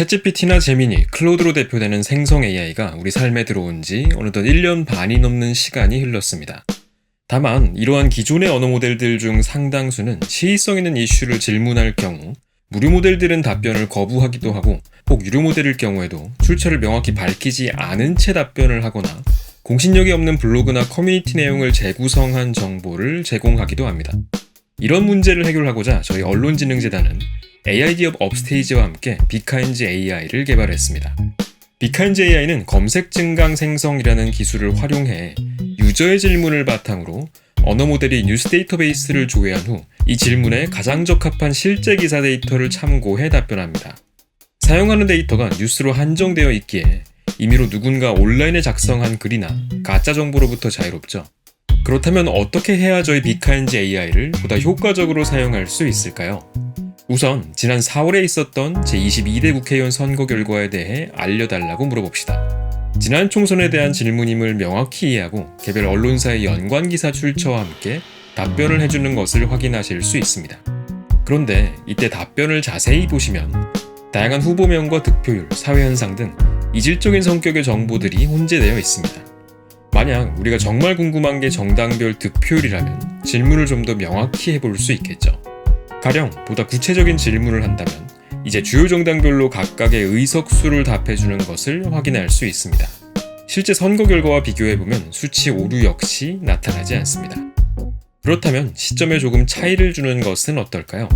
챗GPT나 제미니, 클로드로 대표되는 생성 AI가 우리 삶에 들어온 지 어느덧 1년 반이 넘는 시간이 흘렀습니다. 다만 이러한 기존의 언어 모델들 중 상당수는 시의성 있는 이슈를 질문할 경우 무료 모델들은 답변을 거부하기도 하고 혹 유료 모델일 경우에도 출처를 명확히 밝히지 않은 채 답변을 하거나 공신력이 없는 블로그나 커뮤니티 내용을 재구성한 정보를 제공하기도 합니다. 이런 문제를 해결하고자 저희 언론진흥재단은 AI 기업 업스테이지와 함께 비카인즈 AI를 개발했습니다. 비카인즈 AI는 검색 증강 생성이라는 기술을 활용해 유저의 질문을 바탕으로 언어 모델이 뉴스 데이터베이스를 조회한 후 이 질문에 가장 적합한 실제 기사 데이터를 참고해 답변합니다. 사용하는 데이터가 뉴스로 한정되어 있기에 임의로 누군가 온라인에 작성한 글이나 가짜 정보로부터 자유롭죠. 그렇다면 어떻게 해야 저희 비카인즈 AI를 보다 효과적으로 사용할 수 있을까요? 우선 지난 4월에 있었던 제22대 국회의원 선거 결과에 대해 알려달라고 물어봅시다. 지난 총선에 대한 질문임을 명확히 이해하고 개별 언론사의 연관 기사 출처와 함께 답변을 해주는 것을 확인하실 수 있습니다. 그런데 이때 답변을 자세히 보시면 다양한 후보명과 득표율, 사회현상 등 이질적인 성격의 정보들이 혼재되어 있습니다. 만약 우리가 정말 궁금한 게 정당별 득표율이라면 질문을 좀 더 명확히 해볼 수 있겠죠. 가령 보다 구체적인 질문을 한다면 이제 주요 정당별로 각각의 의석수를 답해주는 것을 확인할 수 있습니다. 실제 선거 결과와 비교해보면 수치 오류 역시 나타나지 않습니다. 그렇다면 시점에 조금 차이를 주는 것은 어떨까요?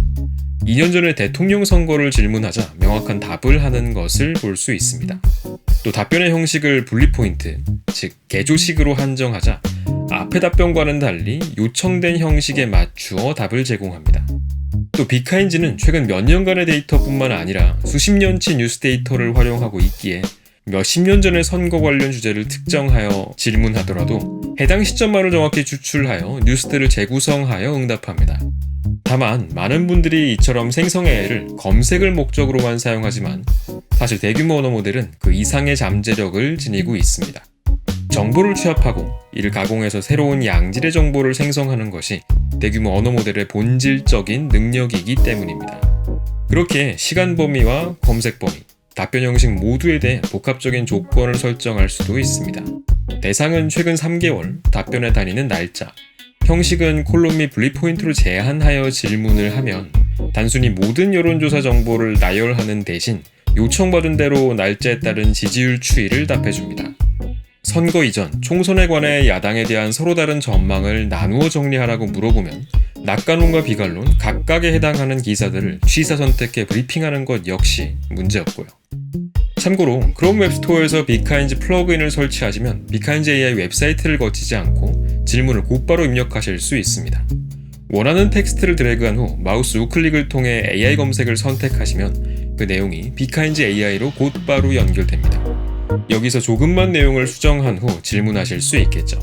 2년 전에 대통령 선거를 질문하자 명확한 답을 하는 것을 볼 수 있습니다. 또 답변의 형식을 분리 포인트, 즉 개조식으로 한정하자 앞의 답변과는 달리 요청된 형식에 맞추어 답을 제공합니다. 또 비카인즈는 최근 몇 년간의 데이터뿐만 아니라 수십 년치 뉴스 데이터를 활용하고 있기에 몇십 년 전의 선거 관련 주제를 특정하여 질문하더라도 해당 시점만을 정확히 추출하여 뉴스들을 재구성하여 응답합니다. 다만 많은 분들이 이처럼 생성 AI를 검색을 목적으로만 사용하지만 사실 대규모 언어 모델은 그 이상의 잠재력을 지니고 있습니다. 정보를 취합하고 이를 가공해서 새로운 양질의 정보를 생성하는 것이 대규모 언어 모델의 본질적인 능력이기 때문입니다. 그렇게 시간 범위와 검색 범위, 답변 형식 모두에 대해 복합적인 조건을 설정할 수도 있습니다. 대상은 최근 3개월, 답변에 다니는 날짜, 형식은 콜론 및 분리 포인트로 제한하여 질문을 하면 단순히 모든 여론조사 정보를 나열하는 대신 요청받은 대로 날짜에 따른 지지율 추이를 답해줍니다. 선거 이전 총선에 관해 야당에 대한 서로 다른 전망을 나누어 정리하라고 물어보면 낙관론과 비관론 각각에 해당하는 기사들을 취사 선택해 브리핑하는 것 역시 문제없고요. 참고로 크롬 웹스토어에서 비카인즈 플러그인을 설치하시면 비카인즈 AI 웹사이트를 거치지 않고 질문을 곧바로 입력하실 수 있습니다. 원하는 텍스트를 드래그한 후 마우스 우클릭을 통해 AI 검색을 선택하시면 그 내용이 비카인즈 AI로 곧바로 연결됩니다. 여기서 조금만 내용을 수정한 후 질문하실 수 있겠죠.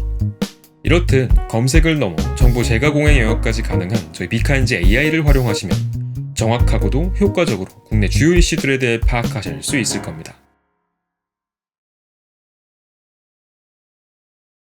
이렇듯 검색을 넘어 정보 재가공의 영역까지 가능한 저희 비카인즈 AI를 활용하시면 정확하고도 효과적으로 국내 주요 이슈들에 대해 파악하실 수 있을 겁니다.